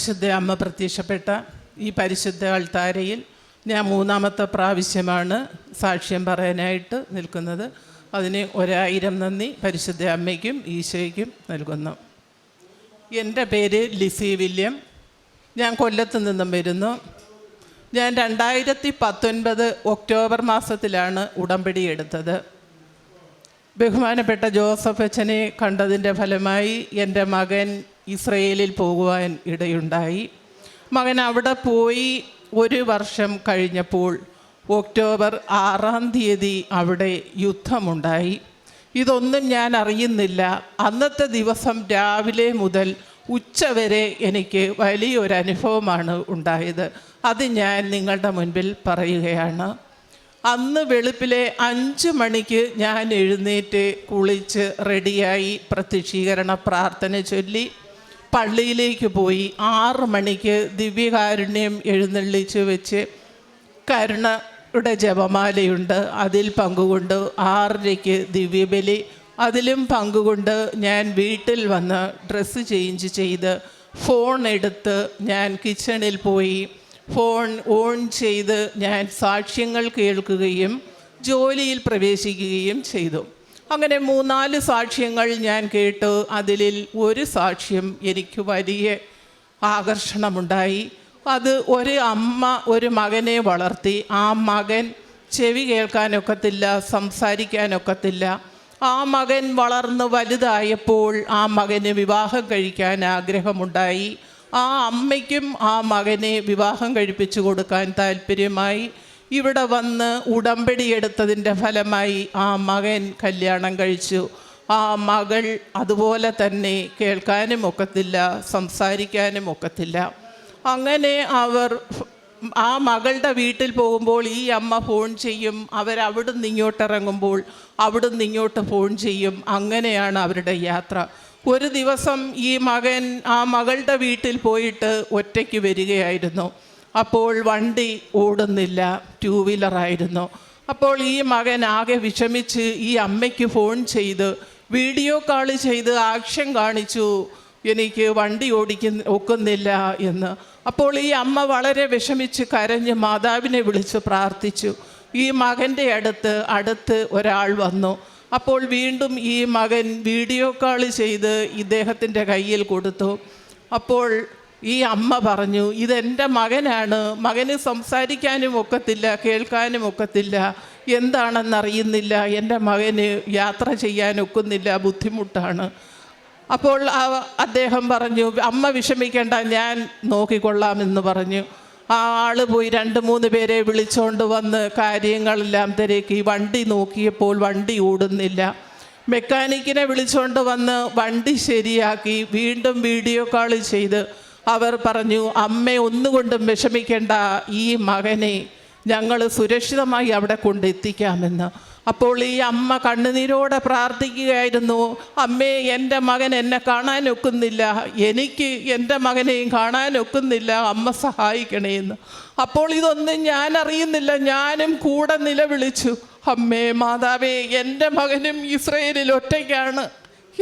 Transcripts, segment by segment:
പരിശുദ്ധ അമ്മ പ്രത്യക്ഷപ്പെട്ട ഈ പരിശുദ്ധ അൾത്താരയിൽ ഞാൻ മൂന്നാമത്തെ പ്രാവശ്യമാണ് സാക്ഷ്യം പറയാനായിട്ട് നിൽക്കുന്നത്. അതിന് ഒരായിരം നന്ദി പരിശുദ്ധ അമ്മയ്ക്കും ഈശോയ്ക്കും നൽകുന്നു. എന്റെ പേര് ലിസി വില്യം. ഞാൻ കൊല്ലത്ത് നിന്നും വരുന്നു. ഞാൻ രണ്ടായിരത്തി പത്തൊൻപത് ഒക്ടോബർ മാസത്തിലാണ് ഉടമ്പടി എടുത്തത്. ബഹുമാനപ്പെട്ട ജോസഫ് അച്ഛനെ കണ്ടതിന്റെ ഫലമായി എന്റെ മകൻ ഇസ്രയേലിൽ പോകുവാൻ ഇടയുണ്ടായി. മകൻ അവിടെ പോയി ഒരു വർഷം കഴിഞ്ഞപ്പോൾ ഒക്ടോബർ ആറാം തീയതി അവിടെ യുദ്ധമുണ്ടായി. ഇതൊന്നും ഞാൻ അറിയുന്നില്ല. അന്നത്തെ ദിവസം രാവിലെ മുതൽ ഉച്ചവരെ എനിക്ക് വലിയൊരു അനുഭവമാണ് ഉണ്ടായത്. അത് ഞാൻ നിങ്ങളുടെ മുൻപിൽ പറയുകയാണ്. അന്ന് വെളുപ്പിലെ അഞ്ച് മണിക്ക് ഞാൻ എഴുന്നേറ്റ് കുളിച്ച് റെഡിയായി പ്രത്യക്ഷീകരണ പ്രാർത്ഥന ചൊല്ലി. പള്ളിയിലേക്ക് പോയി ആറ് മണിക്ക് ദിവ്യകാരുണ്യം എഴുന്നള്ളിച്ച് വെച്ച് കരുണയുടെ ജപമാലയുണ്ട്. അതിൽ പങ്കുകൊണ്ട് ആറരയ്ക്ക് ദിവ്യബലി. അതിലും പങ്കുകൊണ്ട് ഞാൻ വീട്ടിൽ വന്ന് ഡ്രസ്സ് ചേഞ്ച് ചെയ്ത് ഫോൺ എടുത്ത് ഞാൻ കിച്ചണിൽ പോയി. ഫോൺ ഓൺ ചെയ്ത് ഞാൻ സാക്ഷ്യങ്ങൾ കേൾക്കുകയും ജോലിയിൽ പ്രവേശിക്കുകയും ചെയ്തു. അങ്ങനെ മൂന്നാൽ സാക്ഷ്യങ്ങൾ ഞാൻ കേട്ടു അതിൽ ഒരു സാക്ഷ്യം എനിക്ക് വലിയ ആകർഷണമുണ്ടായി. അത് ഒരു അമ്മ ഒരു മകനെ വളർത്തി. ആ മകൻ ചെവി കേൾക്കാനൊക്കത്തില്ല സംസാരിക്കാനൊക്കത്തില്ല. ആ മകൻ വളർന്ന് വലുതായപ്പോൾ ആ മകന് വിവാഹം കഴിക്കാൻ ആഗ്രഹമുണ്ടായി. ആ അമ്മയ്ക്കും ആ മകനെ വിവാഹം കഴിപ്പിച്ചു കൊടുക്കാൻ താല്പര്യമായി. ഇവിടെ വന്ന് ഉടമ്പടി എടുത്തതിന്റെ ഫലമായി ആ മകൻ കല്യാണം കഴിച്ചു. ആ മകൾ അതുപോലെ തന്നെ കേൾക്കാനും ഒക്കത്തില്ല സംസാരിക്കാനും ഒക്കത്തില്ല. അങ്ങനെ അവർ ആ മകളുടെ വീട്ടിൽ പോകുമ്പോൾ ഈ അമ്മ ഫോൺ ചെയ്യും. അവരവിടുന്ന് ഇങ്ങോട്ട് ഇറങ്ങുമ്പോൾ അവിടുന്ന് ഇങ്ങോട്ട് ഫോൺ ചെയ്യും. അങ്ങനെയാണ് അവരുടെ യാത്ര. ഒരു ദിവസം ഈ മകൻ ആ മകളുടെ വീട്ടിൽ പോയിട്ട് ഒറ്റയ്ക്ക് വരികയായിരുന്നു. അപ്പോൾ വണ്ടി ഓടുന്നില്ല ടൂ വീലറായിരുന്നു അപ്പോൾ ഈ മകൻ ആകെ വിഷമിച്ച് ഈ അമ്മയ്ക്ക് ഫോൺ ചെയ്ത് വീഡിയോ കാൾ ചെയ്ത് ആക്ഷൻ കാണിച്ചു എനിക്ക് വണ്ടി ഓടിക്കുന്ന ഒക്കുന്നില്ല എന്ന്. അപ്പോൾ ഈ അമ്മ വളരെ വിഷമിച്ച് കരഞ്ഞ് മാതാവിനെ വിളിച്ച് പ്രാർത്ഥിച്ചു. ഈ മകന്റെ അടുത്ത് അടുത്ത് ഒരാൾ വന്നു. അപ്പോൾ വീണ്ടും ഈ മകൻ വീഡിയോ കാൾ ചെയ്ത് ഇദ്ദേഹത്തിന്റെ കയ്യിൽ കൊടുത്തു. അപ്പോൾ ഈ അമ്മ പറഞ്ഞു ഇതെന്റെ മകനാണ്. മകന് സംസാരിക്കാനും ഒക്കത്തില്ല കേൾക്കാനും ഒക്കത്തില്ല. എന്താണെന്നറിയുന്നില്ല. എന്റെ മകന് യാത്ര ചെയ്യാൻ ഒക്കുന്നില്ല. ബുദ്ധിമുട്ടാണ്. അപ്പോൾ അദ്ദേഹം പറഞ്ഞു അമ്മ വിഷമിക്കേണ്ട ഞാൻ നോക്കിക്കൊള്ളാമെന്ന് പറഞ്ഞു. ആ ആൾ പോയി രണ്ട് മൂന്ന് പേരെ വിളിച്ചുകൊണ്ട് വന്ന് കാര്യങ്ങളെല്ലാം തിരക്കി. വണ്ടി നോക്കിയപ്പോൾ വണ്ടി ഓടുന്നില്ല. മെക്കാനിക്കിനെ വിളിച്ചുകൊണ്ട് വന്ന് വണ്ടി ശരിയാക്കി. വീണ്ടും വീഡിയോ കോൾ ചെയ്ത്. അവർ പറഞ്ഞു അമ്മ ഒന്നുകൊണ്ടും വിഷമിക്കേണ്ട. ഈ മകനെ ഞങ്ങൾ സുരക്ഷിതമായി അവിടെ കൊണ്ടെത്തിക്കാമെന്ന്. അപ്പോൾ ഈ അമ്മ കണ്ണുനീരോടെ പ്രാർത്ഥിക്കുകയായിരുന്നു അമ്മേ എന്റെ മകൻ എന്നെ കാണാൻ ഒക്കുന്നില്ല എനിക്ക് എന്റെ മകനെയും കാണാൻ ഒക്കുന്നില്ല അമ്മ സഹായിക്കണേ എന്ന്. അപ്പോൾ ഇതൊന്നും ഞാൻ അറിയുന്നില്ല. ഞാനും കൂടെ നിലവിളിച്ചു അമ്മേ മാതാവേ എന്റെ മകനും ഇസ്രയേലിൽ ഒറ്റയ്ക്കാണ്.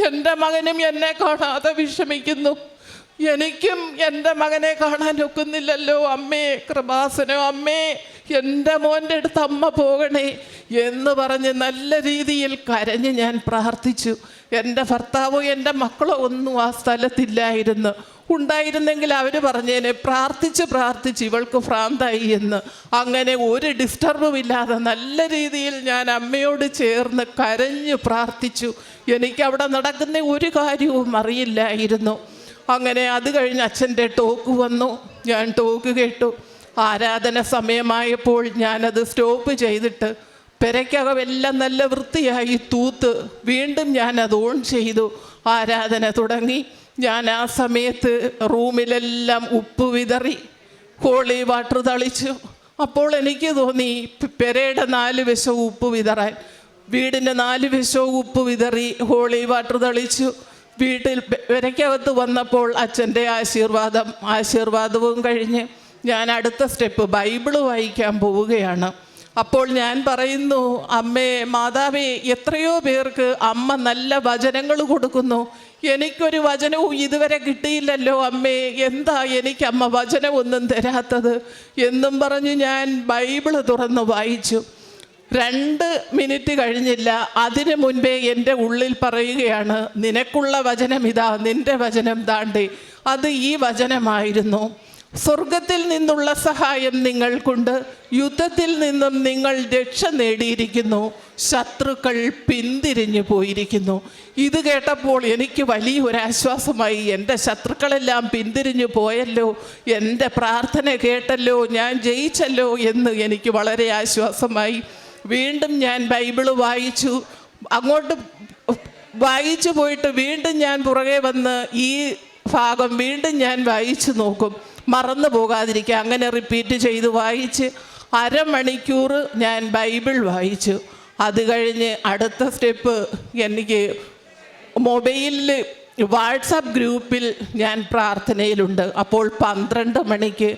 എന്റെ മകനും എന്നെ കാണാതെ വിഷമിക്കുന്നു. എനിക്കും എന്റെ മകനെ കാണാൻ ഒക്കുന്നില്ലല്ലോ അമ്മേ കൃപാസനോ അമ്മേ എന്റെ മോന്റെ അടുത്ത് അമ്മ പോകണേ എന്ന് പറഞ്ഞ് നല്ല രീതിയിൽ കരഞ്ഞ് ഞാൻ പ്രാർത്ഥിച്ചു. എന്റെ ഭർത്താവോ എന്റെ മക്കളോ ഒന്നും ആ സ്ഥലത്തില്ലായിരുന്നു. ഉണ്ടായിരുന്നെങ്കിൽ അവർ പറഞ്ഞേനെ പ്രാർത്ഥിച്ച് പ്രാർത്ഥിച്ച് ഇവൾക്ക് ഭ്രാന്തായി എന്ന്. അങ്ങനെ ഒരു ഡിസ്റ്റർബും ഇല്ലാതെ നല്ല രീതിയിൽ ഞാൻ അമ്മയോട് ചേർന്ന് കരഞ്ഞ് പ്രാർത്ഥിച്ചു. എനിക്ക് അവിടെ നടക്കുന്ന ഒരു കാര്യവും അറിയില്ലായിരുന്നു. അങ്ങനെ അത് കഴിഞ്ഞ് അച്ഛന്റെ ടോക്ക് വന്നു. ഞാൻ ടോക്ക് കേട്ടു. ആരാധന സമയമായപ്പോൾ ഞാനത് സ്റ്റോപ്പ് ചെയ്തിട്ട് പെരയ്ക്കകമെല്ലാം നല്ല വൃത്തിയായി തൂത്ത് വീണ്ടും ഞാനത് ഓൺ ചെയ്തു. ആരാധന തുടങ്ങി. ഞാൻ ആ സമയത്ത് റൂമിലെല്ലാം ഉപ്പ് വിതറി ഹോളി വാട്ടർ തളിച്ചു. അപ്പോൾ എനിക്ക് തോന്നി പെരയുടെ നാല് വശവും ഉപ്പ് വിതറാൻ. വീടിന്റെ നാല് വശവും ഉപ്പ് വിതറി ഹോളി വാട്ടർ തളിച്ചു. വീട്ടിൽ വരയ്ക്കകത്ത് വന്നപ്പോൾ അച്ഛന്റെ ആശീർവാദം ആശീർവാദവും കഴിഞ്ഞ് ഞാൻ അടുത്ത സ്റ്റെപ്പ് ബൈബിൾ വായിക്കാൻ പോവുകയാണ്. അപ്പോൾ ഞാൻ പറയുന്നു അമ്മേ മാതാവേ എത്രയോ പേർക്ക് അമ്മ നല്ല വചനങ്ങൾ കൊടുക്കുന്നു. എനിക്കൊരു വചനവും ഇതുവരെ കിട്ടിയില്ലല്ലോ അമ്മേ. എന്താ എനിക്ക് അമ്മ വചനമൊന്നും തരാത്തത്? എന്നും പറഞ്ഞ് ഞാൻ ബൈബിൾ തുറന്ന് വായിച്ചു. രണ്ട് മിനിറ്റ് കഴിഞ്ഞില്ല. അതിനു മുൻപേ എന്റെ ഉള്ളിൽ പറയുകയാണ് നിനക്കുള്ള വചനം ഇതാ നിന്റെ വചനം താണ്ടി അത് ഈ വചനമായിരുന്നു. സ്വർഗത്തിൽ നിന്നുള്ള സഹായം നിങ്ങൾക്കുണ്ട്. യുദ്ധത്തിൽ നിന്നും നിങ്ങൾ രക്ഷ നേടിയിരിക്കുന്നു. ശത്രുക്കൾ പിന്തിരിഞ്ഞു പോയിരിക്കുന്നു. ഇത് കേട്ടപ്പോൾ എനിക്ക് വലിയൊരാശ്വാസമായി. എന്റെ ശത്രുക്കളെല്ലാം പിന്തിരിഞ്ഞു പോയല്ലോ. എന്റെ പ്രാർത്ഥന കേട്ടല്ലോ. ഞാൻ ജയിച്ചല്ലോ എന്ന് എനിക്ക് വളരെ ആശ്വാസമായി. വീണ്ടും ഞാൻ ബൈബിൾ വായിച്ചു. അങ്ങോട്ട് വായിച്ചു പോയിട്ട് വീണ്ടും ഞാൻ പുറകെ വന്ന് ഈ ഭാഗം വീണ്ടും ഞാൻ വായിച്ചു നോക്കും. മറന്നു പോകാതിരിക്കുക. അങ്ങനെ റിപ്പീറ്റ് ചെയ്ത് വായിച്ച് അരമണിക്കൂർ ഞാൻ ബൈബിൾ വായിച്ചു. അത് കഴിഞ്ഞ് അടുത്ത സ്റ്റെപ്പ് എനിക്ക് മൊബൈലിൽ വാട്സപ്പ് ഗ്രൂപ്പിൽ ഞാൻ പ്രാർത്ഥനയിലുണ്ട്. അപ്പോൾ പന്ത്രണ്ട് മണിക്ക്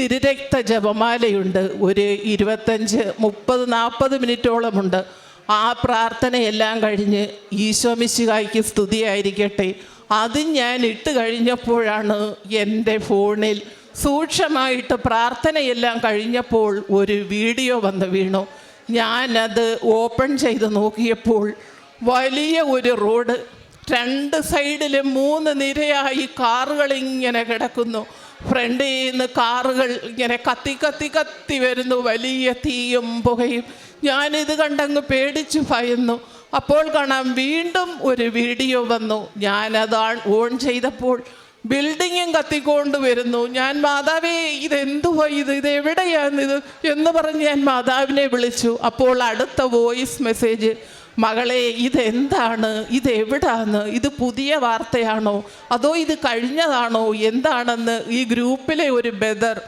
തിരുരക്ത ജപമാലയുണ്ട്. ഒരു ഇരുപത്തഞ്ച് മുപ്പത് നാൽപ്പത് മിനിറ്റോളമുണ്ട്. ആ പ്രാർത്ഥനയെല്ലാം കഴിഞ്ഞ് ഈശോമിശുകായ്ക്ക് സ്തുതിയായിരിക്കട്ടെ. അത് ഞാൻ ഇട്ട് കഴിഞ്ഞപ്പോഴാണ് എന്റെ ഫോണിൽ സൂക്ഷ്മമായിട്ട് പ്രാർത്ഥനയെല്ലാം കഴിഞ്ഞപ്പോൾ ഒരു വീഡിയോ വന്ന് വീണു. ഞാനത് ഓപ്പൺ ചെയ്ത് നോക്കിയപ്പോൾ വലിയ ഒരു റോഡ്. രണ്ട് സൈഡിലും മൂന്ന് നിരയായി കാറുകൾ ഇങ്ങനെ കിടക്കുന്നു. ഫ്രണ്ടിൽ നിന്ന് കാറുകൾ ഇങ്ങനെ കത്തി കത്തി കത്തി വരുന്നു. വലിയ തീയും പുകയും. ഞാനിത് കണ്ടങ്ങ് പേടിച്ചു ഭയന്നു. അപ്പോൾ കാണാം വീണ്ടും ഒരു വീഡിയോ വന്നു. ഞാനത് ഓൺ ചെയ്തപ്പോൾ ബിൽഡിങ്ങും കത്തിക്കൊണ്ട് വരുന്നു. ഞാൻ മാതാവേ ഇതെന്തുവാ ഇത്? ഇത് എവിടെയാണിത് എന്ന് പറഞ്ഞ് ഞാൻ മാതാവിനെ വിളിച്ചു. അപ്പോൾ അടുത്ത വോയിസ് മെസ്സേജ് മകളെ ഇതെന്താണ്? ഇത് എവിടാന്ന് ഇത് പുതിയ വാർത്തയാണോ? അതോ ഇത് കഴിഞ്ഞതാണോ? എന്താണെന്ന് ഈ ഗ്രൂപ്പിലെ ഒരു ബ്രദർ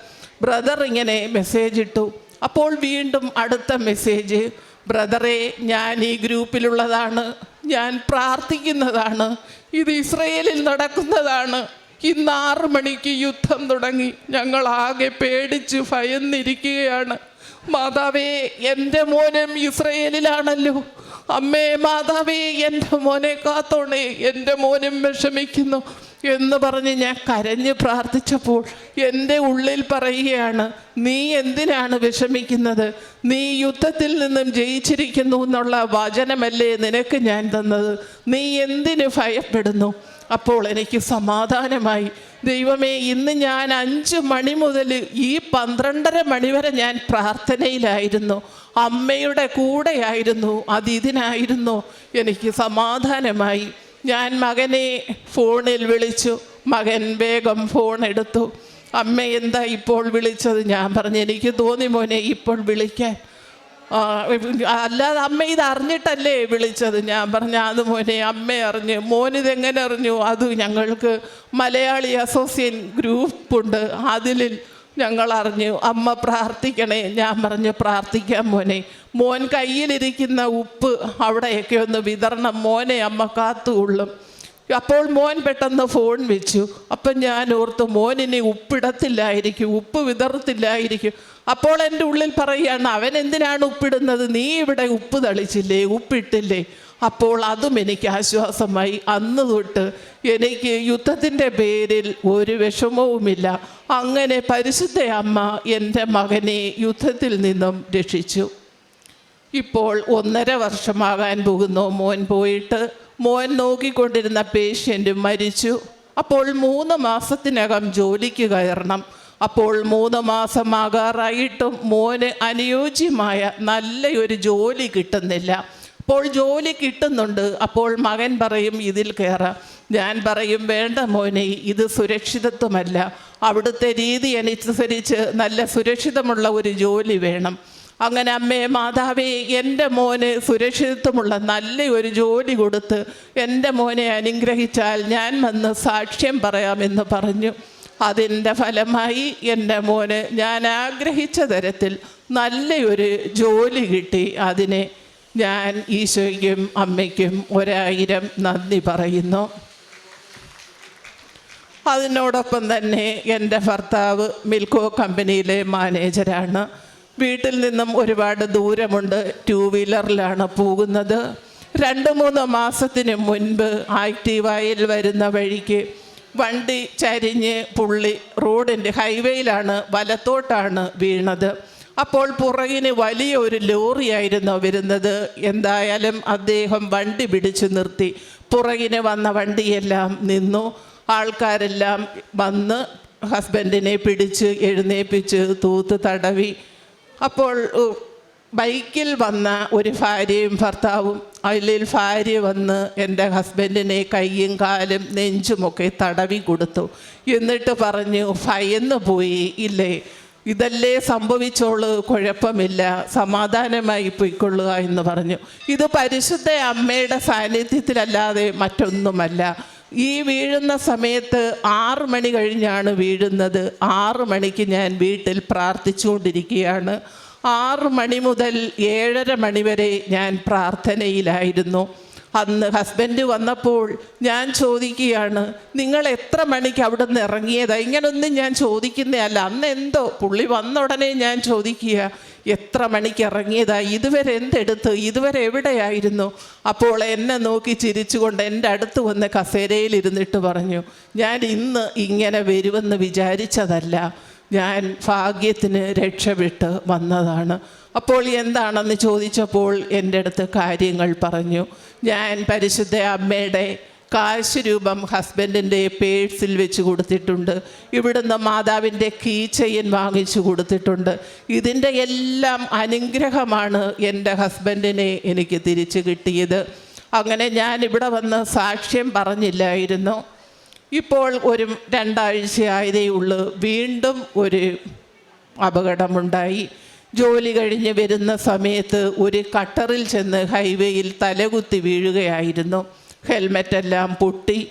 ബ്രദർ ഇങ്ങനെ മെസ്സേജ് ഇട്ടു. അപ്പോൾ വീണ്ടും അടുത്ത മെസ്സേജ് ബ്രദറെ ഞാൻ ഈ ഗ്രൂപ്പിലുള്ളതാണ്. ഞാൻ പ്രാർത്ഥിക്കുന്നതാണ്. ഇത് ഇസ്രയേലിൽ നടക്കുന്നതാണ്. ഇന്ന് ആറ് മണിക്ക് യുദ്ധം തുടങ്ങി. ഞങ്ങൾ ആകെ പേടിച്ച് ഭയന്നിരിക്കുകയാണ്. മാതാവേ എന്റെ മോനും ഇസ്രയേലിലാണല്ലോ. അമ്മേ മാതാവേ എന്റെ മോനെ കാത്തോണേ എന്റെ മോനും വിഷമിക്കുന്നു എന്ന് പറഞ്ഞ് ഞാൻ കരഞ്ഞ് പ്രാർത്ഥിച്ചപ്പോൾ എന്റെ ഉള്ളിൽ പറയുകയാണ് നീ എന്തിനാണ് വിഷമിക്കുന്നത്? നീ യുദ്ധത്തിൽ നിന്നും ജയിച്ചിരിക്കുന്നു എന്നുള്ള വചനമല്ലേ നിനക്ക് ഞാൻ തന്നത്? നീ എന്തിന് ഭയപ്പെടുന്നു? അപ്പോൾ എനിക്ക് സമാധാനമായി. ദൈവമേ ഇന്ന് ഞാൻ അഞ്ച് മണി മുതൽ ഈ പന്ത്രണ്ടര മണി വരെ ഞാൻ പ്രാർത്ഥനയിലായിരുന്നു. അമ്മയുടെ കൂടെയായിരുന്നു. അത് ഇതിനായിരുന്നു. എനിക്ക് സമാധാനമായി. ഞാൻ മകനെ ഫോണിൽ വിളിച്ചു. മകൻ വേഗം ഫോൺ എടുത്തു. അമ്മ എന്താ ഇപ്പോൾ വിളിച്ചത്? ഞാൻ പറഞ്ഞു എനിക്ക് തോന്നി മോനെ ഇപ്പോൾ വിളിക്കാൻ. അല്ലാതെ അമ്മ ഇത് അറിഞ്ഞിട്ടല്ലേ വിളിച്ചത്. ഞാൻ പറഞ്ഞ അത് മോനെ അമ്മ അറിഞ്ഞു. മോനിതെങ്ങനെ അറിഞ്ഞു? അത് ഞങ്ങൾക്ക് മലയാളി അസോസിയേഷൻ ഗ്രൂപ്പുണ്ട്. അതിൽ ഞങ്ങൾ അറിഞ്ഞു. അമ്മ പ്രാർത്ഥിക്കണേ. ഞാൻ പറഞ്ഞു പ്രാർത്ഥിക്കാം മോനെ. മോൻ കയ്യിലിരിക്കുന്ന ഉപ്പ് അവിടെയൊക്കെ ഒന്ന് വിതരണം മോനെ അമ്മ കാത്തുകൊള്ളും. അപ്പോൾ മോൻ പെട്ടെന്ന് ഫോൺ വെച്ചു. അപ്പം ഞാൻ ഓർത്തു മോനിനെ ഉപ്പിടത്തില്ലായിരിക്കും ഉപ്പ് വിതറത്തില്ലായിരിക്കും. അപ്പോൾ എന്റെ ഉള്ളിൽ പറയുകയാണ് അവൻ എന്തിനാണ് ഉപ്പിടുന്നത്? നീ ഇവിടെ ഉപ്പ് തളിച്ചില്ലേ ഉപ്പിട്ടില്ലേ? അപ്പോൾ അതും എനിക്ക് ആശ്വാസമായി. അന്ന് തൊട്ട് എനിക്ക് യുദ്ധത്തിന്റെ പേരിൽ ഒരു വിഷമവുമില്ല. അങ്ങനെ പരിശുദ്ധ അമ്മ എന്റെ മകനെ യുദ്ധത്തിൽ നിന്നും രക്ഷിച്ചു. ഇപ്പോൾ ഒന്നര വർഷമാകാൻ പോകുന്നു. മോൻ പോയിട്ട് മോൻ നോക്കിക്കൊണ്ടിരുന്ന പേഷ്യന്റ് മരിച്ചു. അപ്പോൾ മൂന്ന് മാസത്തിനകം ജോലിക്ക് കയറണം. അപ്പോൾ മൂന്ന് മാസമാകാറായിട്ടും മോന് അനുയോജ്യമായ നല്ലൊരു ജോലി കിട്ടുന്നില്ല. അപ്പോൾ ജോലി കിട്ടുന്നുണ്ട്. അപ്പോൾ മകൻ പറയും ഇതിൽ കയറാം ഞാൻ പറയും വേണ്ട മോനെ ഇത് സുരക്ഷിതത്വമല്ല. അവിടുത്തെ രീതി അനുസരിച്ച് നല്ല സുരക്ഷിതമുള്ള ഒരു ജോലി വേണം. അങ്ങനെ അമ്മേ മാതാവേ എന്റെ മോന് സുരക്ഷിതത്വമുള്ള നല്ല ഒരു ജോലി കൊടുത്ത് എന്റെ മോനെ അനുഗ്രഹിച്ചാൽ ഞാൻ വന്ന് സാക്ഷ്യം പറയാമെന്ന് പറഞ്ഞു. അതിന്റെ ഫലമായി എന്റെ മോന് ഞാൻ ആഗ്രഹിച്ച തരത്തിൽ നല്ലൊരു ജോലി കിട്ടി. അതിനെ ഞാൻ ഈശോയ്ക്കും അമ്മയ്ക്കും ഒരായിരം നന്ദി പറയുന്നു. അതിനോടൊപ്പം തന്നെ എന്റെ ഭർത്താവ് മിൽക്കോ കമ്പനിയിലെ മാനേജരാണ്. വീട്ടിൽ നിന്നും ഒരുപാട് ദൂരമുണ്ട് ടൂ വീലറിലാണ് പോകുന്നത്. രണ്ട് മൂന്ന് മാസത്തിന് മുൻപ് ആക്റ്റീവായിൽ വരുന്ന വഴിക്ക് വണ്ടി ചരിഞ്ഞ് പുള്ളി റോഡിന്റെ ഹൈവേയിലാണ് വലത്തോട്ടാണ് വീണത്. അപ്പോൾ പുറകിന് വലിയ ഒരു ലോറിയായിരുന്നു വരുന്നത്. എന്തായാലും അദ്ദേഹം വണ്ടി പിടിച്ചു നിർത്തി. പുറകിന് വന്ന വണ്ടിയെല്ലാം നിന്നു. ആൾക്കാരെല്ലാം വന്ന് ഹസ്ബൻഡിനെ പിടിച്ച് എഴുന്നേപ്പിച്ച് തൂത്ത് തടവി. അപ്പോൾ ബൈക്കിൽ വന്ന ഒരു ഭാര്യയും ഭർത്താവും അതിൽ ഭാര്യ വന്ന് എന്റെ ഹസ്ബൻഡിനെ കൈയും കാലും നെഞ്ചുമൊക്കെ തടവി കൊടുത്തു. എന്നിട്ട് പറഞ്ഞു ഭയന്ന് പോയി ഇല്ലേ? ഇതല്ലേ സംഭവിച്ചോളൂ കുഴപ്പമില്ല സമാധാനമായി പോയിക്കൊള്ളുക എന്ന് പറഞ്ഞു. ഇത് പരിശുദ്ധ അമ്മയുടെ സാന്നിധ്യത്തിലല്ലാതെ മറ്റൊന്നുമല്ല. ഈ വീഴുന്ന സമയത്ത് ആറ് മണി കഴിഞ്ഞാണ് വീഴുന്നത്. ആറ് മണിക്ക് ഞാൻ വീട്ടിൽ പ്രാർത്ഥിച്ചുകൊണ്ടിരിക്കുകയാണ്. ആറ് മണി മുതൽ ഏഴര മണി വരെ ഞാൻ പ്രാർത്ഥനയിലായിരുന്നു. അന്ന് ഹസ്ബൻഡ് വന്നപ്പോൾ ഞാൻ ചോദിക്കുകയാണ് നിങ്ങൾ എത്ര മണിക്ക് അവിടെ നിന്ന് ഇറങ്ങിയതാ? ഇങ്ങനൊന്നും ഞാൻ ചോദിക്കുന്നതല്ല. അന്ന് എന്തോ പുള്ളി വന്ന ഉടനെ ഞാൻ ചോദിക്കുക എത്ര മണിക്ക് ഇറങ്ങിയതാ? ഇതുവരെ എന്തെടുത്ത്? ഇതുവരെ എവിടെയായിരുന്നു? അപ്പോൾ എന്നെ നോക്കി ചിരിച്ചുകൊണ്ട് എന്റെ അടുത്ത് വന്ന് കസേരയിലിരുന്നിട്ട് പറഞ്ഞു ഞാൻ ഇന്ന് ഇങ്ങനെ വരുമെന്ന് വിചാരിച്ചതല്ല. ഞാൻ ഭാഗ്യത്തിന് രക്ഷപ്പെട്ട് വന്നതാണ്. അപ്പോൾ എന്താണെന്ന് ചോദിച്ചപ്പോൾ എന്റെ അടുത്ത് കാര്യങ്ങൾ പറഞ്ഞു. ഞാൻ പരിശുദ്ധ അമ്മയുടെ കാശ് രൂപം ഹസ്ബൻഡിന്റെ പേഴ്സിൽ വെച്ച് കൊടുത്തിട്ടുണ്ട്. ഇവിടുന്ന് മാതാവിന്റെ കീ ചെയിൻ വാങ്ങിച്ചു കൊടുത്തിട്ടുണ്ട്. ഇതിന്റെ എല്ലാം അനുഗ്രഹമാണ് എന്റെ ഹസ്ബൻഡിനെ എനിക്ക് തിരിച്ചു കിട്ടിയത്. അങ്ങനെ ഞാൻ ഇവിടെ വന്ന് സാക്ഷ്യം പറഞ്ഞില്ലായിരുന്നു. ഇപ്പോൾ ഒരു രണ്ടാഴ്ചയായതേ ഉള്ളൂ. വീണ്ടും ഒരു അപകടമുണ്ടായി. ജോലി കഴിഞ്ഞ് വരുന്ന സമയത്ത് ഒരു കട്ടറിൽ ചെന്ന് ഹൈവേയിൽ തലകുത്തി വീഴുകയായിരുന്നു. ഹെൽമെറ്റെല്ലാം പൊട്ടി.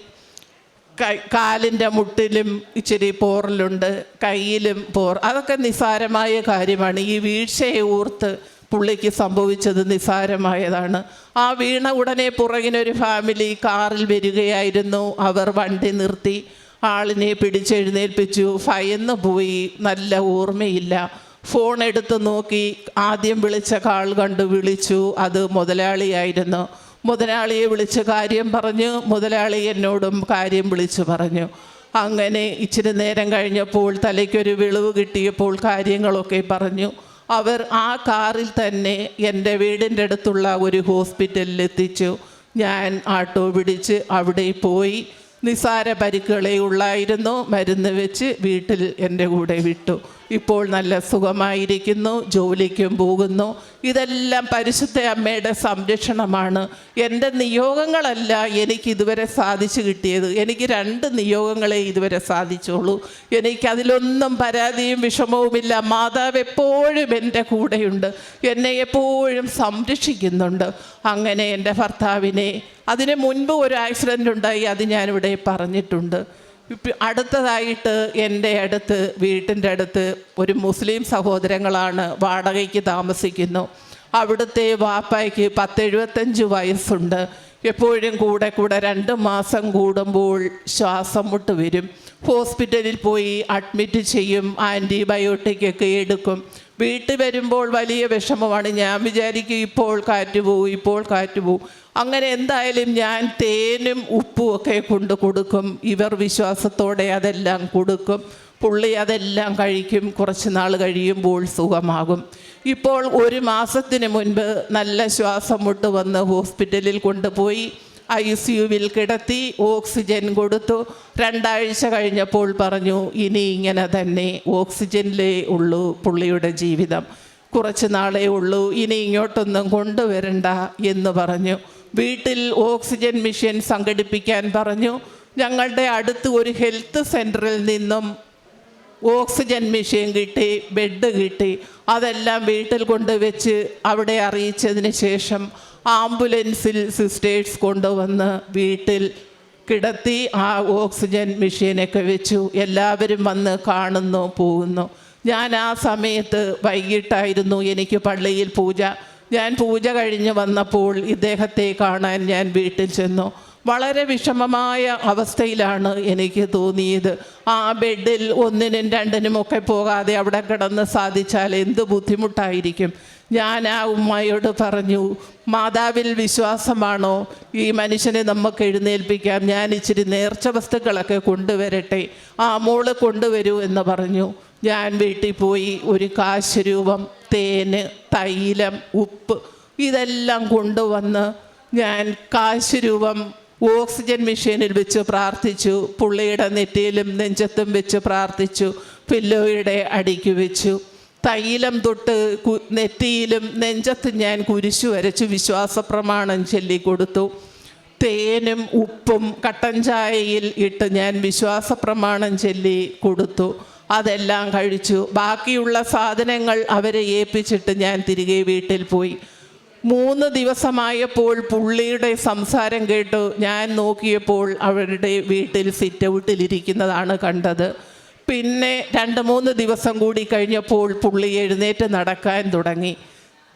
കൈ കാലിന്റെ മുട്ടിലും ഇച്ചിരി പോറലുണ്ട് കയ്യിലും പോർ അതൊക്കെ നിസ്സാരമായ കാര്യമാണ്. ഈ വീഴ്ചയെ ഓർത്ത് പുള്ളിക്ക് സംഭവിച്ചത് നിസ്സാരമായതാണ് ആ വീണ ഉടനെ പുറകിനൊരു ഫാമിലി കാറിൽ വരികയായിരുന്നു. അവർ വണ്ടി നിർത്തി. ആളിനെ പിടിച്ചെഴുന്നേൽപ്പിച്ചു. ഭയന്ന് പോയി. നല്ല ഓർമ്മയില്ല. ഫോൺ എടുത്ത് നോക്കി ആദ്യം വിളിച്ച കാൾ കണ്ട് വിളിച്ചു. അത് മുതലാളിയായിരുന്നു. മുതലാളിയെ വിളിച്ച് കാര്യം പറഞ്ഞു. മുതലാളി എന്നോടും കാര്യം വിളിച്ചു പറഞ്ഞു. അങ്ങനെ ഇച്ചിരി നേരം കഴിഞ്ഞപ്പോൾ തലയ്ക്കൊരു വിളിവ് കിട്ടിയപ്പോൾ കാര്യങ്ങളൊക്കെ പറഞ്ഞു. അവർ ആ കാറിൽ തന്നെ എന്റെ വീടിന്റെ അടുത്തുള്ള ഒരു ഹോസ്പിറ്റലിൽ എത്തിച്ചു. ഞാൻ ആട്ടോ പിടിച്ച് അവിടെ പോയി. നിസാര പരിക്കുകളെ ഉള്ളായിരുന്നു. മരുന്ന് വെച്ച് വീട്ടിൽ എന്റെ കൂടെ വിട്ടു. ഇപ്പോൾ നല്ല സുഖമായിരിക്കുന്നു ജോലിക്കും പോകുന്നു. ഇതെല്ലാം പരിശുദ്ധ അമ്മയുടെ സംരക്ഷണമാണ്. എന്റെ നിയോഗങ്ങളല്ല എനിക്ക് ഇതുവരെ സാധിച്ചു കിട്ടിയത്. എനിക്ക് രണ്ട് നിയോഗങ്ങളെ ഇതുവരെ സാധിച്ചുള്ളൂ. എനിക്കതിലൊന്നും പരാതിയും വിഷമവുമില്ല. മാതാവ് എപ്പോഴും എന്റെ കൂടെയുണ്ട്. എന്നെ എപ്പോഴും സംരക്ഷിക്കുന്നുണ്ട്. അങ്ങനെ എന്റെ ഭർത്താവിനെ അതിന് മുൻപ് ഒരു ആക്സിഡന്റ് ഉണ്ടായി അത് ഞാനിവിടെ പറഞ്ഞിട്ടുണ്ട്. അടുത്തതായിട്ട് എന്റെ അടുത്ത് വീട്ടിന്റെ അടുത്ത് ഒരു മുസ്ലിം സഹോദരങ്ങളാണ് വാടകയ്ക്ക് താമസിക്കുന്നു. അവിടുത്തെ വാപ്പായ്ക്ക് പത്തെഴുപത്തഞ്ച് വയസ്സുണ്ട്. എപ്പോഴും കൂടെ കൂടെ രണ്ട് മാസം കൂടുമ്പോൾ ശ്വാസം മുട്ട് വരും. ഹോസ്പിറ്റലിൽ പോയി അഡ്മിറ്റ് ചെയ്യും ആന്റിബയോട്ടിക് ഒക്കെ എടുക്കും. വീട്ടിൽ വരുമ്പോൾ വലിയ വിഷമമാണ്. ഞാൻ വിചാരിക്കും ഇപ്പോൾ കാറ്റ് പോവും ഇപ്പോൾ കാറ്റ് പോവും. അങ്ങനെ എന്തായാലും ഞാൻ തേനും ഉപ്പും ഒക്കെ കൊണ്ട് കൊടുക്കും. ഇവർ വിശ്വാസത്തോടെ അതെല്ലാം കൊടുക്കും. പുള്ളി അതെല്ലാം കഴിക്കും. കുറച്ച് നാൾ കഴിയുമ്പോൾ സുഖമാകും. ഇപ്പോൾ ഒരു മാസത്തിന് മുൻപ് നല്ല ശ്വാസം മുട്ട് വന്ന് ഹോസ്പിറ്റലിൽ കൊണ്ടുപോയി. ഐ സി യുവിൽ കിടത്തി ഓക്സിജൻ കൊടുത്തു. രണ്ടാഴ്ച കഴിഞ്ഞപ്പോൾ പറഞ്ഞു ഇനി ഇങ്ങനെ തന്നെ ഓക്സിജനിലേ ഉള്ളൂ പുള്ളിയുടെ ജീവിതം. കുറച്ച് നാളേ ഉള്ളൂ. ഇനി ഇങ്ങോട്ടൊന്നും കൊണ്ടുവരണ്ട എന്ന് പറഞ്ഞു. വീട്ടിൽ ഓക്സിജൻ മിഷൻ സംഘടിപ്പിക്കാൻ പറഞ്ഞു. ഞങ്ങളുടെ അടുത്ത് ഒരു ഹെൽത്ത് സെന്ററിൽ നിന്നും ഓക്സിജൻ മെഷീൻ കിട്ടി ബെഡ് കിട്ടി. അതെല്ലാം വീട്ടിൽ കൊണ്ടുവച്ച് അവിടെ അറിയിച്ചതിന് ശേഷം ആംബുലൻസിൽ സിസ്റ്റേഴ്സ് കൊണ്ടുവന്ന് വീട്ടിൽ കിടത്തി ആ ഓക്സിജൻ മെഷീനൊക്കെ വെച്ചു. എല്ലാവരും വന്ന് കാണുന്നു പോകുന്നു. ഞാൻ ആ സമയത്ത് വൈകിട്ടായിരുന്നു എനിക്ക് പള്ളിയിൽ പൂജ ഞാൻ പൂജ കഴിഞ്ഞ് വന്നപ്പോൾ ഇദ്ദേഹത്തെ കാണാൻ ഞാൻ വീട്ടിൽ ചെന്നു. വളരെ വിഷമമായ അവസ്ഥയിലാണ് എനിക്ക് തോന്നിയത്. ആ ബെഡിൽ ഒന്നിനും രണ്ടിനുമൊക്കെ പോകാതെ അവിടെ കിടന്ന് സാധിച്ചാൽ എന്ത് ബുദ്ധിമുട്ടായിരിക്കും? ഞാൻ ആ ഉമ്മയോട് പറഞ്ഞു മാതാവിൽ വിശ്വാസമാണോ? ഈ മനുഷ്യനെ നമുക്ക് എഴുന്നേൽപ്പിക്കാം. ഞാൻ ഇച്ചിരി നേർച്ച വസ്തുക്കളൊക്കെ കൊണ്ടുവരട്ടെ. ആ മോൾ കൊണ്ടുവരൂ എന്ന് പറഞ്ഞു. ഞാൻ വീട്ടിൽ പോയി ഒരു കാശ് രൂപം തേന് തൈലം ഉപ്പ് ഇതെല്ലാം കൊണ്ടുവന്ന് ഞാൻ കാശ് രൂപം ഓക്സിജൻ മെഷീനിൽ വെച്ച് പ്രാർത്ഥിച്ചു പുള്ളിയുടെ നെറ്റിയിലും നെഞ്ചത്തും വെച്ച് പ്രാർത്ഥിച്ചു പില്ലോയുടെ അടിക്ക് വെച്ചു. തൈലം തൊട്ട് നെറ്റിയിലും നെഞ്ചത്തും ഞാൻ കുരിശു വരച്ച് വിശ്വാസ പ്രമാണം ചൊല്ലിക്കൊടുത്തു. തേനും ഉപ്പും കട്ടൻ ചായയിൽ ഇട്ട് ഞാൻ വിശ്വാസ പ്രമാണം ചൊല്ലി കൊടുത്തു അതെല്ലാം കഴിച്ചു. ബാക്കിയുള്ള സാധനങ്ങൾ അവരെ ഏൽപ്പിച്ചിട്ട് ഞാൻ തിരികെ വീട്ടിൽ പോയി. മൂന്ന് ദിവസമായപ്പോൾ പുള്ളിയുടെ സംസാരം കേട്ടു. ഞാൻ നോക്കിയപ്പോൾ അവരുടെ വീട്ടിൽ സിറ്റ് ഔട്ടിലിരിക്കുന്നതാണ് കണ്ടത്. പിന്നെ രണ്ട് മൂന്ന് ദിവസം കൂടി കഴിഞ്ഞപ്പോൾ പുള്ളി എഴുന്നേറ്റ് നടക്കാൻ തുടങ്ങി.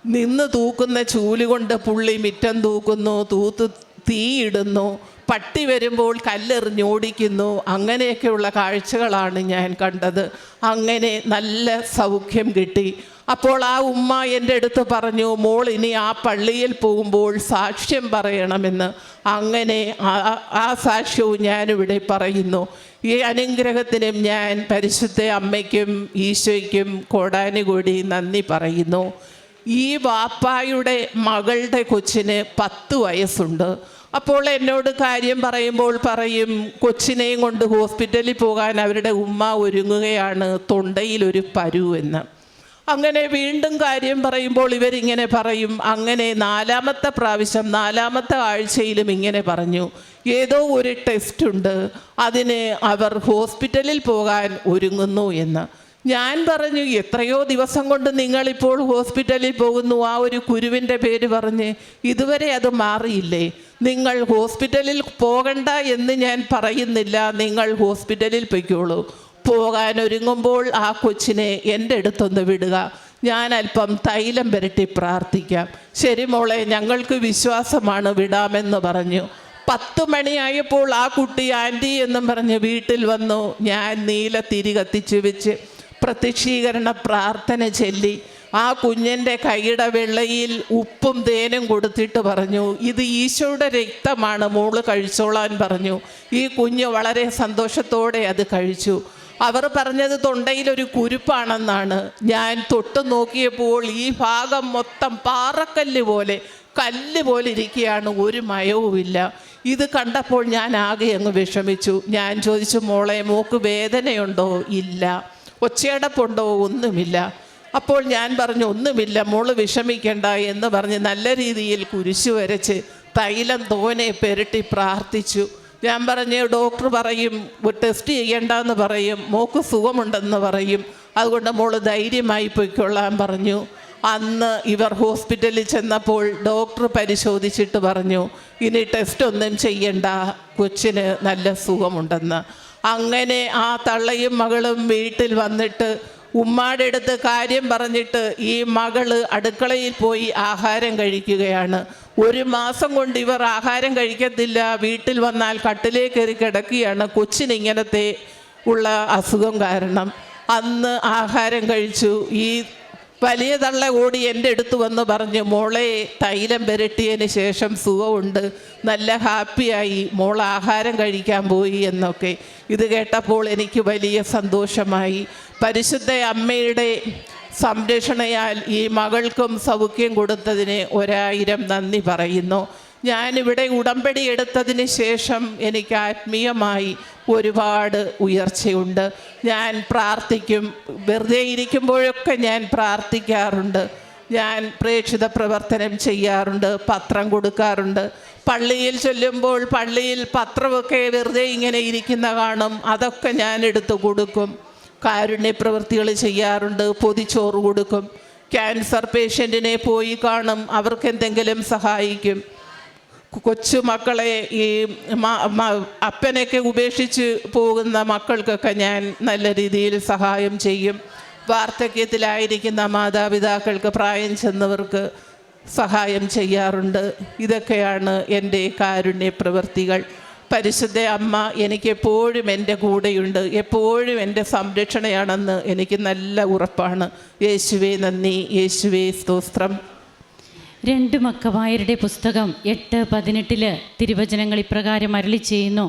നിന്ന് തൂക്കുന്ന ചൂലുകൊണ്ട് പുള്ളി മിറ്റം തൂക്കുന്നു തൂത്ത് തീയിടുന്നു പട്ടി വരുമ്പോൾ കല്ലെറിഞ്ഞോടിക്കുന്നു. അങ്ങനെയൊക്കെയുള്ള കാഴ്ചകളാണ് ഞാൻ കണ്ടത്. അങ്ങനെ നല്ല സൗഖ്യം കിട്ടി. അപ്പോൾ ആ ഉമ്മ എന്റെ അടുത്ത് പറഞ്ഞു മോൾ ഇനി ആ പള്ളിയിൽ പോകുമ്പോൾ സാക്ഷ്യം പറയണമെന്ന്. അങ്ങനെ ആ- സാക്ഷ്യവും ഞാനിവിടെ പറയുന്നു. ഈ അനുഗ്രഹത്തിനും ഞാൻ പരിശുദ്ധ അമ്മയ്ക്കും ഈശോയ്ക്കും കോടാനുകൂടി നന്ദി പറയുന്നു. ഈ വാപ്പായുടെ മകളുടെ കൊച്ചിന് പത്ത് വയസ്സുണ്ട്. അപ്പോൾ എന്നോട് കാര്യം പറയുമ്പോൾ പറയും കൊച്ചിനെയും കൊണ്ട് ഹോസ്പിറ്റലിൽ പോകാൻ അവരുടെ ഉമ്മ ഒരുങ്ങുകയാണ് തൊണ്ടയിൽ ഒരു പരു എന്ന്. അങ്ങനെ വീണ്ടും കാര്യം പറയുമ്പോൾ ഇവരിങ്ങനെ പറയും അങ്ങനെ നാലാമത്തെ പ്രാവശ്യം നാലാമത്തെ ആഴ്ചയിലും ഇങ്ങനെ പറഞ്ഞു. ഏതോ ഒരു ടെസ്റ്റ് ഉണ്ട് അതിന് അവർ ഹോസ്പിറ്റലിൽ പോകാൻ ഒരുങ്ങുന്നു എന്ന്. ഞാൻ പറഞ്ഞു എത്രയോ ദിവസം കൊണ്ട് നിങ്ങളിപ്പോൾ ഹോസ്പിറ്റലിൽ പോകുന്നു. ആ ഒരു കുരുവിന്റെ പേര് പറഞ്ഞ് ഇതുവരെ അത് മാറിയില്ലേ? നിങ്ങൾ ഹോസ്പിറ്റലിൽ പോകണ്ട എന്ന് ഞാൻ പറയുന്നില്ല. നിങ്ങൾ ഹോസ്പിറ്റലിൽ പൊയ്ക്കോളൂ. പോകാൻ ഒരുങ്ങുമ്പോൾ ആ കൊച്ചിനെ എന്റെ അടുത്തൊന്ന് വിടുക. ഞാൻ അല്പം തൈലം പുരട്ടി പ്രാർത്ഥിക്കാം. ശരി മോളെ ഞങ്ങൾക്ക് വിശ്വാസമാണ്. വിടാമെന്ന് പറഞ്ഞു. പത്ത് മണിയായപ്പോൾ ആ കുട്ടി ആന്റി എന്നും പറഞ്ഞ് വീട്ടിൽ വന്നു. ഞാൻ നീല തിരി കത്തിച്ച് വെച്ച് പ്രത്യക്ഷീകരണ പ്രാർത്ഥന ചൊല്ലി ആ കുഞ്ഞിന്റെ കൈയുടെ വെള്ളയിൽ ഉപ്പും തേനും കൊടുത്തിട്ട് പറഞ്ഞു ഇത് ഈശോയുടെ രക്തമാണ് മോൾ കഴിച്ചോളാൻ പറഞ്ഞു. ഈ കുഞ്ഞ് വളരെ സന്തോഷത്തോടെ അത് കഴിച്ചു. അവർ പറഞ്ഞത് തൊണ്ടയിലൊരു കുരുപ്പാണെന്നാണ്. ഞാൻ തൊട്ട് നോക്കിയപ്പോൾ ഈ ഭാഗം മൊത്തം പാറക്കല്ല് പോലെ കല്ല് പോലെ ഇരിക്കുകയാണ് ഒരു മയവുമില്ല. ഇത് കണ്ടപ്പോൾ ഞാൻ ആകെ അങ്ങ് വിഷമിച്ചു. ഞാൻ ചോദിച്ചു മോളെ മോക്ക് വേദനയുണ്ടോ? ഇല്ല. ഒച്ചയടപ്പുണ്ടോ ഒന്നുമില്ല. അപ്പോൾ ഞാൻ പറഞ്ഞു ഒന്നുമില്ല മോൾ വിഷമിക്കണ്ട എന്ന് പറഞ്ഞ് നല്ല രീതിയിൽ കുരിശു വരച്ച് തൈലം തോനെ പെരട്ടി പ്രാർത്ഥിച്ചു. ഞാൻ പറഞ്ഞു ഡോക്ടർ പറയും ടെസ്റ്റ് ചെയ്യണ്ടെന്ന് പറയും മോക്ക് സുഖമുണ്ടെന്ന് പറയും. അതുകൊണ്ട് മോൾ ധൈര്യമായി പൊയ്ക്കൊള്ളാൻ പറഞ്ഞു. അന്ന് ഇവർ ഹോസ്പിറ്റലിൽ ചെന്നപ്പോൾ ഡോക്ടർ പരിശോധിച്ചിട്ട് പറഞ്ഞു ഇനി ടെസ്റ്റ് ഒന്നും ചെയ്യണ്ട കൊച്ചിന് നല്ല സുഖമുണ്ടെന്ന്. അങ്ങനെ ആ തള്ളയും മകളും വീട്ടിൽ വന്നിട്ട് ഉമ്മാടെ അടുത്ത് കാര്യം പറഞ്ഞിട്ട് ഈ മകൾ അടുക്കളയിൽ പോയി ആഹാരം കഴിക്കുകയാണ്. ഒരു മാസം കൊണ്ട് ഇവർ ആഹാരം കഴിക്കത്തില്ല. വീട്ടിൽ വന്നാൽ കട്ടിലേ കയറി കിടക്കുകയാണ്. കൊച്ചിന് ഇങ്ങനത്തെ ഉള്ള അസുഖം കാരണം. അന്ന് ആഹാരം കഴിച്ചു. ഈ വലിയ തള്ള കൂടി എന്റെ അടുത്ത് വന്ന് പറഞ്ഞു മോളെ തൈലം പുരട്ടിയതിന് ശേഷം സുഖമുണ്ട്. നല്ല ഹാപ്പിയായി. മോൾ ആഹാരം കഴിക്കാൻ പോയി എന്നൊക്കെ. ഇത് കേട്ടപ്പോൾ എനിക്ക് വലിയ സന്തോഷമായി. പരിശുദ്ധ അമ്മയുടെ സംരക്ഷണയാൽ ഈ മകൾക്കും സൗഖ്യം കൊടുത്തതിന് ഒരായിരം നന്ദി പറയുന്നു. ഞാനിവിടെ ഉടമ്പടി എടുത്തതിന് ശേഷം എനിക്ക് ആത്മീയമായി ഒരുപാട് ഉയർച്ചയുണ്ട്. ഞാൻ പ്രാർത്ഥിക്കും. വെറുതെ ഇരിക്കുമ്പോഴൊക്കെ ഞാൻ പ്രാർത്ഥിക്കാറുണ്ട്. ഞാൻ പ്രേക്ഷിത പ്രവർത്തനം ചെയ്യാറുണ്ട്. പത്രം കൊടുക്കാറുണ്ട്. പള്ളിയിൽ ചൊല്ലുമ്പോൾ പള്ളിയിൽ പത്രമൊക്കെ വെറുതെ ഇങ്ങനെ ഇരിക്കുന്ന കാണും. അതൊക്കെ ഞാൻ എടുത്തു കൊടുക്കും. കാരുണ്യ പ്രവൃത്തികൾ ചെയ്യാറുണ്ട്. പൊതിച്ചോറ് കൊടുക്കും. ക്യാൻസർ പേഷ്യന്റിനെ പോയി കാണും. അവർക്ക് എന്തെങ്കിലും സഹായിക്കും. കൊച്ചു മക്കളെ ഈ മ- ഉപേക്ഷിച്ച് പോകുന്ന മക്കൾക്കൊക്കെ ഞാൻ നല്ല രീതിയിൽ സഹായം ചെയ്യും. വാർദ്ധക്യത്തിലായിരിക്കുന്ന മാതാപിതാക്കൾക്ക് പ്രായം ചെന്നവർക്ക് സഹായം ചെയ്യാറുണ്ട്. ഇതൊക്കെയാണ് എന്റെ കാരുണ്യ പ്രവൃത്തികൾ പരിശുദ്ധ അമ്മ എനിക്കെപ്പോഴും എന്റെ കൂടെയുണ്ട്. എപ്പോഴും എന്റെ സംരക്ഷണയാണെന്ന് എനിക്ക് നല്ല ഉറപ്പാണ്. യേശുവേ നന്ദി. യേശുവേ സ്തോത്രം. രണ്ട് മക്കവായരുടെ പുസ്തകം എട്ട് പതിനെട്ടിൽ തിരുവചനങ്ങൾ ഇപ്രകാരം അരളി ചെയ്യുന്നു.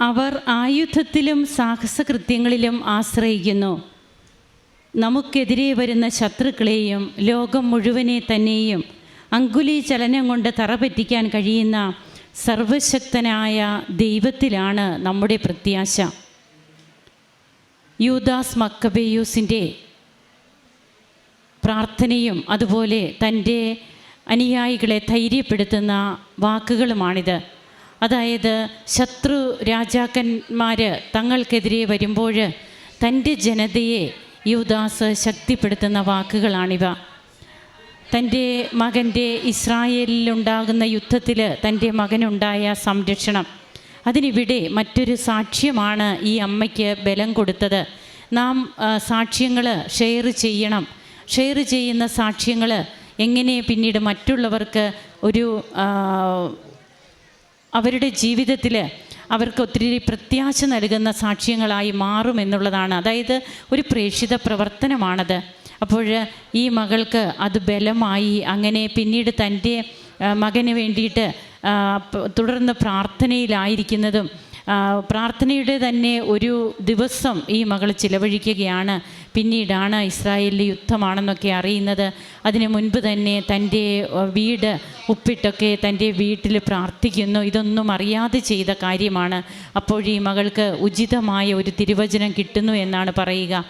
അവർ ആയുധത്തിലും സാഹസകൃത്യങ്ങളിലും ആശ്രയിക്കുന്നു. നമുക്കെതിരെ വരുന്ന ശത്രുക്കളെയും ലോകം മുഴുവനെ തന്നെയും അങ്കുലി ചലനം കൊണ്ട് തറ പറ്റിക്കാൻ കഴിയുന്ന സർവശക്തനായ ദൈവത്തിലാണ് നമ്മുടെ പ്രത്യാശ. യൂദാസ് മക്കബേയൂസിന്റെ പ്രാർത്ഥനയും അതുപോലെ തന്റെ അനുയായികളെ ധൈര്യപ്പെടുത്തുന്ന വാക്കുകളുമാണിത്. അതായത് ശത്രു രാജാക്കന്മാർ തങ്ങൾക്കെതിരെ വരുമ്പോൾ തന്റെ ജനതയെ യുദാസ് ശക്തിപ്പെടുത്തുന്ന വാക്കുകളാണിവ. തന്റെ മകന്റെ ഇസ്രായേലിലുണ്ടാകുന്ന യുദ്ധത്തിൽ തന്റെ മകനുണ്ടായ സംരക്ഷണം. അതിനിവിടെ മറ്റൊരു സാക്ഷ്യമാണ് ഈ അമ്മയ്ക്ക് ബലം കൊടുത്തത്. നാം സാക്ഷ്യങ്ങൾ ഷെയർ ചെയ്യണം. ഷെയർ ചെയ്യുന്ന സാക്ഷ്യങ്ങൾ എങ്ങനെ പിന്നീട് മറ്റുള്ളവർക്ക് ഒരു അവരുടെ ജീവിതത്തിൽ അവർക്ക് ഒത്തിരി പ്രത്യാശ നൽകുന്ന സാക്ഷ്യങ്ങളായി മാറും എന്നുള്ളതാണ്. അതായത് ഒരു പ്രേക്ഷിത പ്രവർത്തനമാണത്. അപ്പോൾ ഈ മകൾക്ക് അത് ബലമായി അങ്ങനെ പിന്നീട് തന്റെ മകന് വേണ്ടിയിട്ട് തുടർന്ന് പ്രാർത്ഥനയിലായിരിക്കുന്നതും പ്രാർത്ഥനയുടെ തന്നെ ഒരു ദിവസം ഈ മകൾ ചിലവഴിക്കുകയാണ് പിന്നീടാണ് ഇസ്രായേലിന്റെ യുദ്ധമാണെന്നൊക്കെ അറിയുന്നത്. അതിനു മുൻപ് തന്നെ തന്റെ വീട് ഉപ്പിട്ടൊക്കെ തന്റെ വീട്ടിൽ പ്രാർത്ഥിക്കുന്നു. ഇതൊന്നും അറിയാതെ ചെയ്ത കാര്യമാണ്. അപ്പോഴീ മകൾക്ക് ഉചിതമായ ഒരു തിരുവചനം കിട്ടുന്നു എന്നാണ് പറയുക.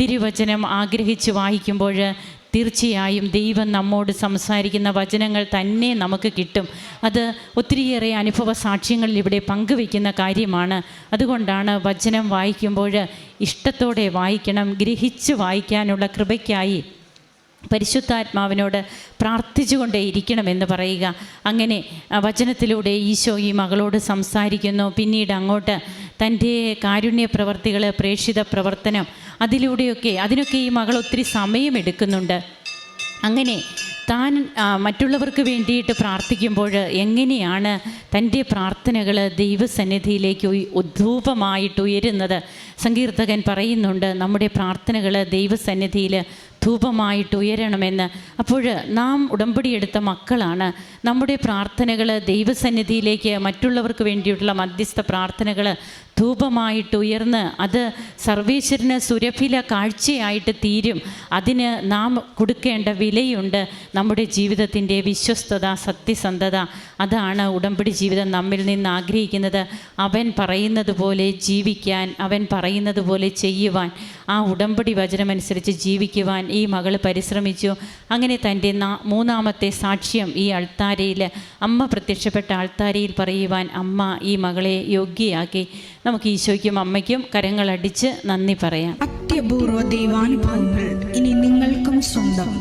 തിരുവചനം ആഗ്രഹിച്ച് വായിക്കുമ്പോൾ തീർച്ചയായും ദൈവം നമ്മോട് സംസാരിക്കുന്ന വചനങ്ങൾ തന്നെ നമുക്ക് കിട്ടും. അത് ഒത്തിരിയേറെ അനുഭവ സാക്ഷ്യങ്ങളിൽ ഇവിടെ പങ്കുവയ്ക്കുന്ന കാര്യമാണ്. അതുകൊണ്ടാണ് വചനം വായിക്കുമ്പോൾ ഇഷ്ടത്തോടെ വായിക്കണം ഗ്രഹിച്ച് വായിക്കാനുള്ള കൃപയ്ക്കായി പരിശുദ്ധാത്മാവിനോട് പ്രാർത്ഥിച്ചുകൊണ്ടേ ഇരിക്കണമെന്ന് പറയുക. അങ്ങനെ വചനത്തിലൂടെ ഈശോ ഈ മകളോട് സംസാരിക്കുന്നു. പിന്നീട് അങ്ങോട്ട് തന്റെ കാരുണ്യ പ്രവർത്തികൾ പ്രേക്ഷിത പ്രവർത്തനം അതിലൂടെയൊക്കെ അതിനൊക്കെ ഈ മകൾ ഒത്തിരി സമയമെടുക്കുന്നുണ്ട് അങ്ങനെ താൻ മറ്റുള്ളവർക്ക് വേണ്ടിയിട്ട് പ്രാർത്ഥിക്കുമ്പോൾ എങ്ങനെയാണ് തന്റെ പ്രാർത്ഥനകൾ ദൈവസന്നിധിയിലേക്ക് ഉദ്ധൂപമായിട്ട് ഉയരുന്നത്? സങ്കീർത്തകൻ പറയുന്നുണ്ട് നമ്മുടെ പ്രാർത്ഥനകൾ ദൈവസന്നിധിയിൽ ധൂപമായിട്ട് ഉയരണമെന്ന്. അപ്പോൾ നാം ഉടമ്പടിയെടുത്ത മക്കളാണ്. നമ്മുടെ പ്രാർത്ഥനകൾ ദൈവസന്നിധിയിലേക്ക് മറ്റുള്ളവർക്ക് വേണ്ടിയിട്ടുള്ള മധ്യസ്ഥ പ്രാർത്ഥനകൾ ധൂപമായിട്ട് ഉയർന്ന് അത് സർവേശ്വരന് സുരഭില കാഴ്ചയായിട്ട് തീരും. അതിന് നാം കൊടുക്കേണ്ട വിലയുണ്ട്. നമ്മുടെ ജീവിതത്തിന്റെ വിശ്വസ്തത സത്യസന്ധത അതാണ് ഉടമ്പടി ജീവിതം നമ്മിൽ നിന്ന് ആഗ്രഹിക്കുന്നത്. അവൻ പറയുന്നത് പോലെ ജീവിക്കാൻ അവൻ പറയുന്നത് പോലെ ചെയ്യുവാൻ ആ ഉടമ്പടി വചനമനുസരിച്ച് ജീവിക്കുവാൻ ഈ മകൾ പരിശ്രമിച്ചു. അങ്ങനെ തന്റെ മൂന്നാമത്തെ സാക്ഷ്യം ഈ അൾത്താരയിൽ അമ്മ പ്രത്യക്ഷപ്പെട്ട അൾത്താരയിൽ പറയുവാൻ അമ്മ ഈ മകളെ യോഗ്യയാക്കി. നമുക്ക് ഈശോയ്ക്കും അമ്മയ്ക്കും കരങ്ങളടിച്ച് നന്ദി പറയാം. അത്യപൂർവ ദൈവാനുഭവങ്ങൾ ഇനി നിങ്ങൾക്കും സ്വന്തം.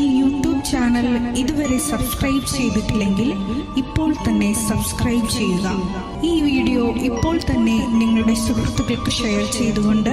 ഈ യൂട്യൂബ് ചാനൽ ഇതുവരെ സബ്സ്ക്രൈബ് ചെയ്തിട്ടില്ലെങ്കിൽ ഇപ്പോൾ തന്നെ സബ്സ്ക്രൈബ് ചെയ്യുക. ഈ വീഡിയോ ഇപ്പോൾ തന്നെ നിങ്ങളുടെ സുഹൃത്തുക്കൾക്ക് ഷെയർ ചെയ്തുകൊണ്ട്